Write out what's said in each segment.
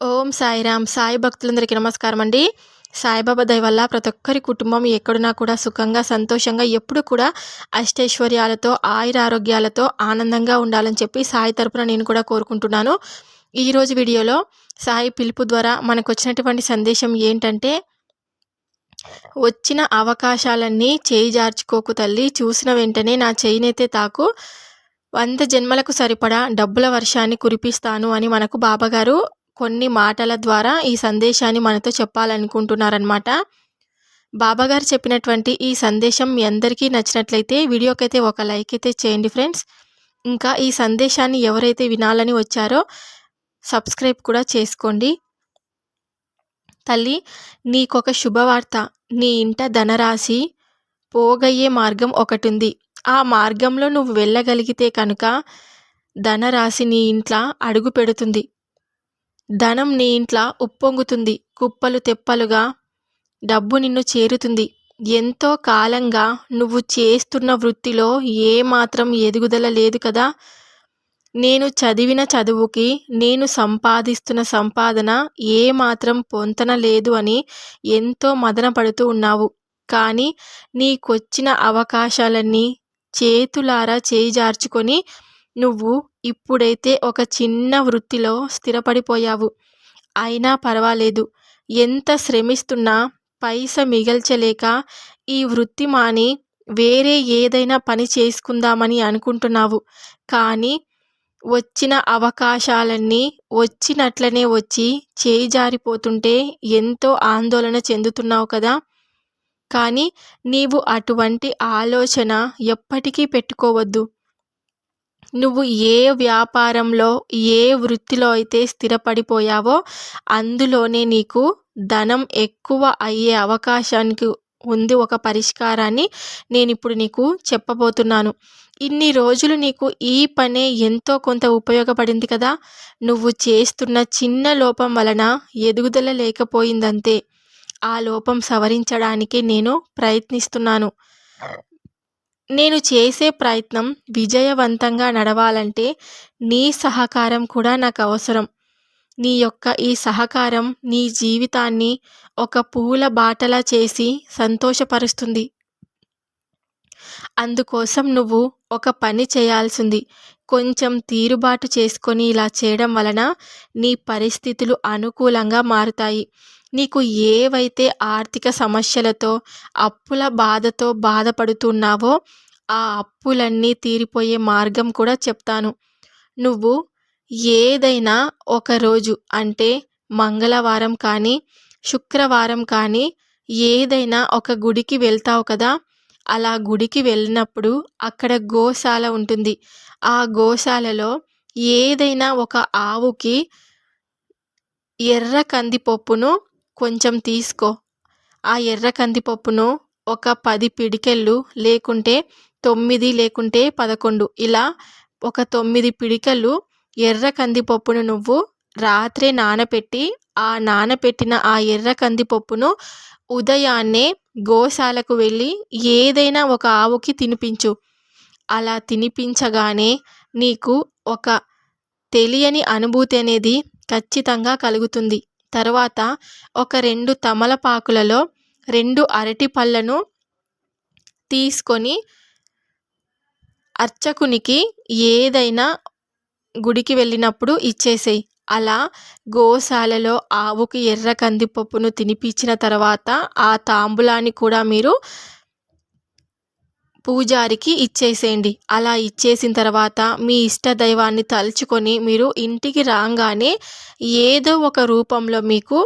ఓం సాయిరామ్. సాయి భక్తులందరికీ నమస్కారం అండి సాయిబాబా దయ వల్ల ప్రతి ఒక్కరి కుటుంబం ఎక్కడున్నా కూడా సుఖంగా సంతోషంగా ఎప్పుడు కూడా అష్టైశ్వర్యాలతో ఆయుర ఆరోగ్యాలతో ఆనందంగా ఉండాలని చెప్పి సాయి తరపున నేను కూడా కోరుకుంటున్నాను. ఈరోజు వీడియోలో సాయి పిలుపు ద్వారా మనకు వచ్చినటువంటి సందేశం ఏంటంటే వచ్చిన అవకాశాలన్నీ చేయి జార్చుకోకు తల్లి చూసిన వెంటనే నా చేయినైతే తాకు వంద జన్మలకు సరిపడా డబ్బుల వర్షాన్ని కురిపిస్తాను అని మనకు బాబాగారు కొన్ని మాటల ద్వారా ఈ సందేశాన్ని మనతో చెప్పాలనుకుంటున్నారనమాట బాబాగారు చెప్పినటువంటి ఈ సందేశం మీ అందరికీ నచ్చినట్లయితే వీడియోకైతే ఒక లైక్ అయితే చేయండి ఫ్రెండ్స్. ఇంకా ఈ సందేశాన్ని ఎవరైతే వినాలని వచ్చారో సబ్స్క్రైబ్ కూడా చేసుకోండి. తల్లి నీకొక శుభవార్త. నీ ఇంట ధనరాశి పోగయ్యే మార్గం ఒకటి ఉంది ఆ మార్గంలో నువ్వు వెళ్ళగలిగితే కనుక ధనరాశి నీ ఇంట్లో అడుగు పెడుతుంది. ధనం నీ ఇంట్లో ఉప్పొంగుతుంది కుప్పలు తెప్పలుగా డబ్బు నిన్ను చేరుతుంది. ఎంతో కాలంగా నువ్వు చేస్తున్న వృత్తిలో ఏమాత్రం ఎదుగుదల లేదు కదా. నేను చదివిన చదువుకి నేను సంపాదిస్తున్న సంపాదన ఏమాత్రం పొంతన లేదు అని ఎంతో మదన పడుతూ ఉన్నావు. కానీ నీకొచ్చిన అవకాశాలన్నీ చేతులారా చేయిజార్చుకొని నువ్వు ఇప్పుడైతే ఒక చిన్న వృత్తిలో స్థిరపడిపోయావు. అయినా పర్వాలేదు. ఎంత శ్రమిస్తున్నా పైస మిగల్చలేక ఈ వృత్తి మాని వేరే ఏదైనా పని చేసుకుందామని అనుకుంటున్నావు. కానీ వచ్చిన అవకాశాలన్నీ వచ్చినట్లనే వచ్చి చేయి జారిపోతుంటే ఎంతో ఆందోళన చెందుతున్నావు కదా. కానీ నీవు అటువంటి ఆలోచన ఎప్పటికీ పెట్టుకోవద్దు. నువ్వు ఏ వ్యాపారంలో ఏ వృత్తిలో అయితే స్థిరపడిపోయావో అందులోనే నీకు ధనం ఎక్కువ అయ్యే అవకాశానికి ఉంది ఒక పరిష్కారాన్ని నేను ఇప్పుడు నీకు చెప్పబోతున్నాను. ఇన్ని రోజులు నీకు ఈ పనే ఎంతో కొంత ఉపయోగపడింది కదా? నువ్వు చేస్తున్న చిన్న లోపం వలన ఎదుగుదల లేకపోయిందంతే. ఆ లోపం సవరించడానికి నేను ప్రయత్నిస్తున్నాను. నేను చేసే ప్రయత్నం విజయవంతంగా నడవాలంటే నీ సహకారం కూడా నాకు అవసరం. నీ యొక్క ఈ సహకారం నీ జీవితాన్ని ఒక పూల బాటలా చేసి సంతోషపరుస్తుంది. అందుకోసం నువ్వు ఒక పని చేయాల్సింది. కొంచెం తీరుబాటు చేసుకొని ఇలా చేయడం వలన నీ పరిస్థితులు అనుకూలంగా మారుతాయి. నీకు ఏవైతే ఆర్థిక సమస్యలతో అప్పుల బాధతో బాధపడుతున్నావో ఆ అప్పులన్నీ తీరిపోయే మార్గం కూడా చెప్తాను. నువ్వు ఏదైనా ఒకరోజు అంటే మంగళవారం కానీ శుక్రవారం కానీ ఏదైనా ఒక గుడికి వెళ్తావు కదా అలా గుడికి వెళ్ళినప్పుడు అక్కడ గోశాల ఉంటుంది. ఆ గోశాలలో ఏదైనా ఒక ఆవుకి ఎర్ర కందిపప్పును కొంచెం తీసుకో. ఆ ఎర్ర కందిపప్పును ఒక పది పిడికెళ్ళు లేకుంటే తొమ్మిది లేకుంటే పదకొండు. ఇలా ఒక తొమ్మిది పిడికలు ఎర్ర కందిపప్పును నువ్వు రాత్రే నానపెట్టి ఆ నానపెట్టిన ఆ ఎర్ర కందిపప్పును ఉదయాన్నే గోశాలకు వెళ్ళి ఏదైనా ఒక ఆవుకి తినిపించు. అలా తినిపించగానే నీకు ఒక తెలియని అనుభూతి అనేది ఖచ్చితంగా కలుగుతుంది. తర్వాత ఒక రెండు తమలపాకులలో రెండు అరటి పళ్ళను తీసుకొని అర్చకునికి ఏదైనా గుడికి వెళ్ళినప్పుడు ఇచ్చేసేయి. అలా గోశాలలో ఆవుకి ఎర్ర కందిపప్పును తినిపించిన తర్వాత ఆ తాంబులాన్ని కూడా మీరు పూజారికి ఇచ్చేసేయండి. అలా ఇచ్చేసిన తర్వాత మీ ఇష్ట దైవాన్ని తలుచుకొని మీరు ఇంటికి రాగానే ఏదో ఒక రూపంలో మీకు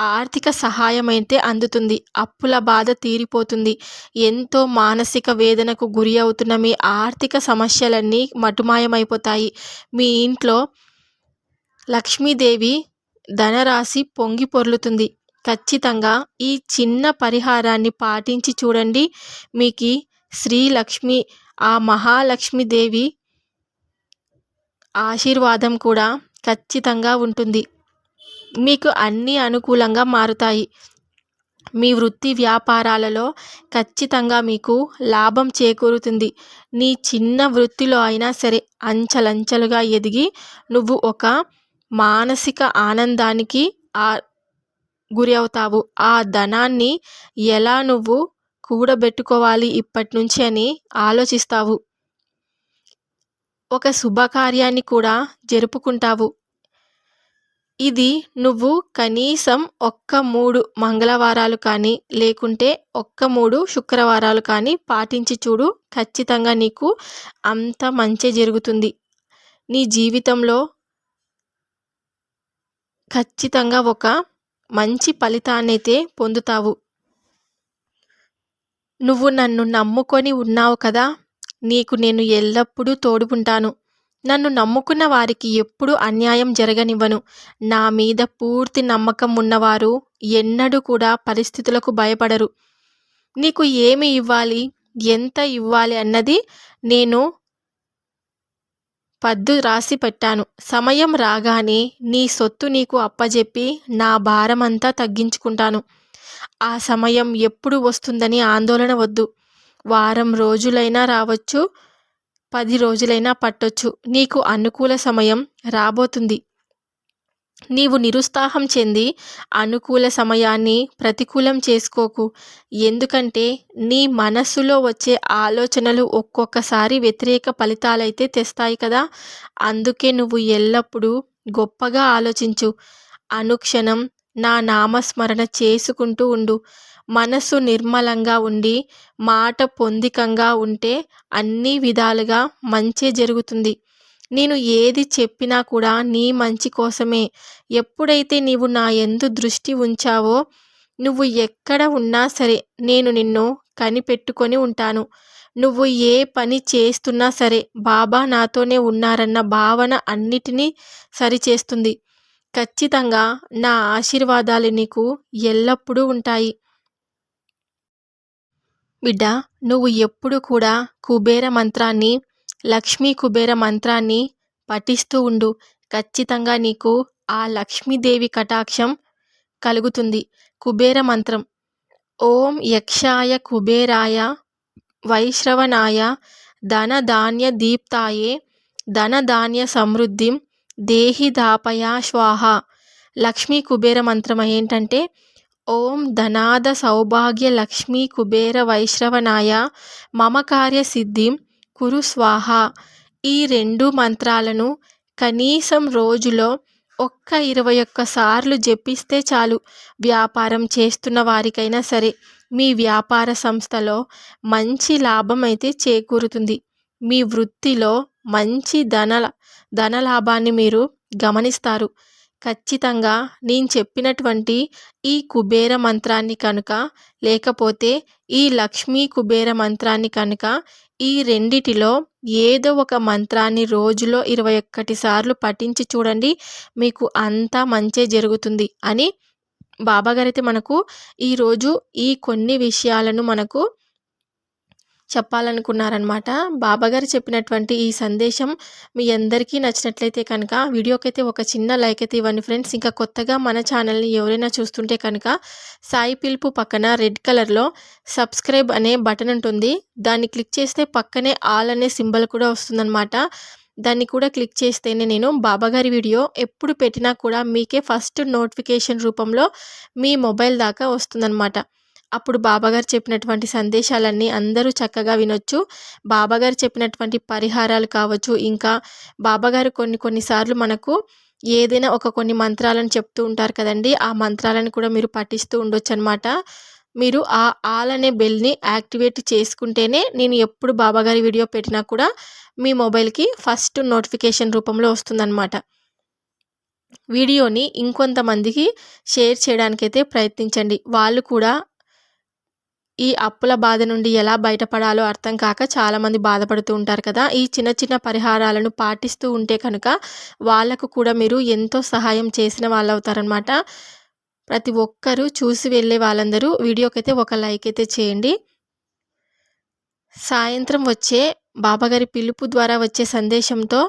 ఆర్థిక సహాయం అయితే అందుతుంది. అప్పుల బాధ తీరిపోతుంది. ఎంతో మానసిక వేదనకు గురి అవుతున్న మీ ఆర్థిక సమస్యలన్నీ మటుమాయమైపోతాయి. మీ ఇంట్లో లక్ష్మీదేవి ధనరాశి పొంగి పొర్లుతుంది. ఖచ్చితంగా ఈ చిన్న పరిహారాన్ని పాటించి చూడండి. మీకు శ్రీలక్ష్మి ఆ మహాలక్ష్మీదేవి ఆశీర్వాదం కూడా ఖచ్చితంగా ఉంటుంది. మీకు అన్నీ అనుకూలంగా మారుతాయి. మీ వృత్తి వ్యాపారాలలో ఖచ్చితంగా మీకు లాభం చేకూరుతుంది. నీ చిన్న వృత్తిలో అయినా సరే అంచలంచలుగా ఎదిగి నువ్వు ఒక మానసిక ఆనందానికి ఆ గురి అవుతావు. ఆ ధనాన్ని ఎలా నువ్వు కూడబెట్టుకోవాలి ఇప్పటి నుంచి అని ఆలోచిస్తావు. ఒక శుభకార్యాన్ని కూడా జరుపుకుంటావు. ఇది నువ్వు కనీసం ఒక్క మూడు మంగళవారాలు కానీ లేకుంటే ఒక్క మూడు శుక్రవారాలు కానీ పాటించి చూడు ఖచ్చితంగా నీకు అంత మంచి జరుగుతుంది. నీ జీవితంలో ఖచ్చితంగా ఒక మంచి ఫలితాన్నైతే పొందుతావు. నువ్వు నన్ను నమ్ముకొని ఉన్నావు కదా నీకు నేను ఎల్లప్పుడూ తోడుకుంటాను నన్ను నమ్ముకున్న వారికి ఎప్పుడూ అన్యాయం జరగనివ్వను. నా మీద పూర్తి నమ్మకం ఉన్నవారు ఎన్నడూ కూడా పరిస్థితులకు భయపడరు. నీకు ఏమి ఇవ్వాలి ఎంత ఇవ్వాలి అన్నది నేను పద్దు రాసి పెట్టాను. సమయం రాగానే నీ సొత్తు నీకు అప్పజెప్పి నా భారమంతా తగ్గించుకుంటాను. ఆ సమయం ఎప్పుడు వస్తుందని ఆందోళన వద్దు. వారం రోజులైనా రావచ్చు పది రోజులైనా పట్టొచ్చు. నీకు అనుకూల సమయం రాబోతుంది. నీవు నిరుత్సాహం చెంది అనుకూల సమయాన్ని ప్రతికూలం చేసుకోకు. ఎందుకంటే నీ మనస్సులో వచ్చే ఆలోచనలు ఒక్కొక్కసారి వ్యతిరేక ఫలితాలైతే తెస్తాయి కదా. అందుకే నువ్వు ఎల్లప్పుడూ గొప్పగా ఆలోచించు. అనుక్షణం నా నామస్మరణ చేసుకుంటూ ఉండు. మనసు నిర్మలంగా ఉండి మాట పొందికంగా ఉంటే అన్ని విధాలుగా మంచే జరుగుతుంది. నేను ఏది చెప్పినా కూడా నీ మంచి కోసమే. ఎప్పుడైతే నీవు నా ఎందు దృష్టి ఉంచావో నువ్వు ఎక్కడ ఉన్నా సరే నేను నిన్ను కనిపెట్టుకొని ఉంటాను. నువ్వు ఏ పని చేస్తున్నా సరే బాబా నాతోనే ఉన్నారన్న భావన అన్నిటినీ సరిచేస్తుంది. ఖచ్చితంగా నా ఆశీర్వాదాలు నీకు ఎల్లప్పుడూ ఉంటాయి. బిడ్డ నువ్వు ఎప్పుడు కూడా కుబేర మంత్రాన్ని లక్ష్మీ కుబేర మంత్రాన్ని పఠిస్తూ ఉండు. ఖచ్చితంగా నీకు ఆ లక్ష్మీదేవి కటాక్షం కలుగుతుంది. కుబేర మంత్రం. ఓం యక్షాయ కుబేరాయ వైశ్రవనాయ ధన ధాన్య దీప్తాయే ధన ధాన్య సమృద్ధిం దేహి దాపయా శ్వాహ. లక్ష్మీ కుబేర మంత్రం ఏంటంటే ఓం ధనాద సౌభాగ్య లక్ష్మీ కుబేర వైశ్రవనాయ మమ కార్య సిద్ధిం కురు స్వాహ. ఈ రెండు మంత్రాలను కనీసం రోజులో ఒక్క ఇరవై ఒక్క సార్లు జపిస్తే చాలు. వ్యాపారం చేస్తున్న వారికైనా సరే మీ వ్యాపార సంస్థలో మంచి లాభం అయితే చేకూరుతుంది. మీ వృత్తిలో మంచి ధన ధనలాభాన్ని మీరు గమనిస్తారు. ఖచ్చితంగా నేను చెప్పినటువంటి ఈ కుబేర మంత్రాన్ని కనుక లేకపోతే ఈ లక్ష్మీ కుబేర మంత్రాన్ని కనుక ఈ రెండిటిలో ఏదో ఒక మంత్రాన్ని రోజులో ఇరవై ఒక్కటి సార్లు పఠించి చూడండి మీకు అంతా మంచే జరుగుతుంది అని బాబాగారైతే మనకు ఈరోజు ఈ కొన్ని విషయాలను మనకు చెప్పాలనుకున్నారనమాట బాబాగారు చెప్పినటువంటి ఈ సందేశం మీ అందరికీ నచ్చినట్లయితే కనుక వీడియోకైతే ఒక చిన్న లైక్ అయితే ఇవ్వండి ఫ్రెండ్స్. ఇంకా కొత్తగా మన ఛానల్ని ఎవరైనా చూస్తుంటే కనుక సాయి పిలుపు పక్కన రెడ్ కలర్లో సబ్స్క్రైబ్ అనే బటన్ ఉంటుంది. దాన్ని క్లిక్ చేస్తే పక్కనే ఆల్ అనే సింబల్ కూడా వస్తుందన్నమాట. దాన్ని కూడా క్లిక్ చేస్తేనే నేను బాబాగారి వీడియో ఎప్పుడు పెట్టినా కూడా మీకే ఫస్ట్ నోటిఫికేషన్ రూపంలో మీ మొబైల్ దాకా వస్తుందన్నమాట. అప్పుడు బాబాగారు చెప్పినటువంటి సందేశాలన్నీ అందరూ చక్కగా వినొచ్చు. బాబాగారు చెప్పినటువంటి పరిహారాలు కావచ్చు ఇంకా బాబాగారు కొన్ని కొన్నిసార్లు మనకు ఏదైనా ఒక కొన్ని మంత్రాలను చెప్తూ ఉంటారు కదండి. ఆ మంత్రాలను కూడా మీరు పఠిస్తూ ఉండొచ్చు అనమాట మీరు ఆ ఆల్ అనే బెల్ని యాక్టివేట్ చేసుకుంటేనే నేను ఎప్పుడు బాబాగారి వీడియో పెట్టినా కూడా మీ మొబైల్కి ఫస్ట్ నోటిఫికేషన్ రూపంలో వస్తుందన్నమాట వీడియోని ఇంకొంతమందికి షేర్ చేయడానికైతే ప్రయత్నించండి. వాళ్ళు కూడా ఈ అప్పుల బాధ నుండి ఎలా బయటపడాలో అర్థం కాక చాలామంది బాధపడుతూ ఉంటారు కదా. ఈ చిన్న చిన్న పరిహారాలను పాటిస్తూ ఉంటే కనుక వాళ్ళకు కూడా మీరు ఎంతో సహాయం చేసిన వాళ్ళు అవుతారనమాట ప్రతి ఒక్కరూ చూసి వెళ్ళే వాళ్ళందరూ వీడియోకైతే ఒక లైక్ అయితే చేయండి. సాయంత్రం వచ్చే బాబాగారి పిలుపు ద్వారా వచ్చే సందేశంతో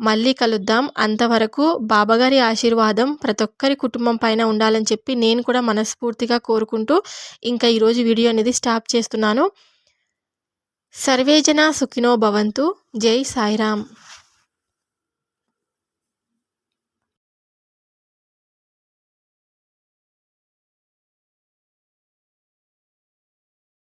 మళ్ళీ కలుద్దాం. అంతవరకు బాబాగారి ఆశీర్వాదం ప్రతి ఒక్కరి కుటుంబం పైన ఉండాలని చెప్పి నేను కూడా మనస్ఫూర్తిగా కోరుకుంటూ ఇంకా ఈరోజు వీడియో అనేది స్టాప్ చేస్తున్నాను. సర్వేజన సుఖినో భవంతు. జై సాయిరామ్.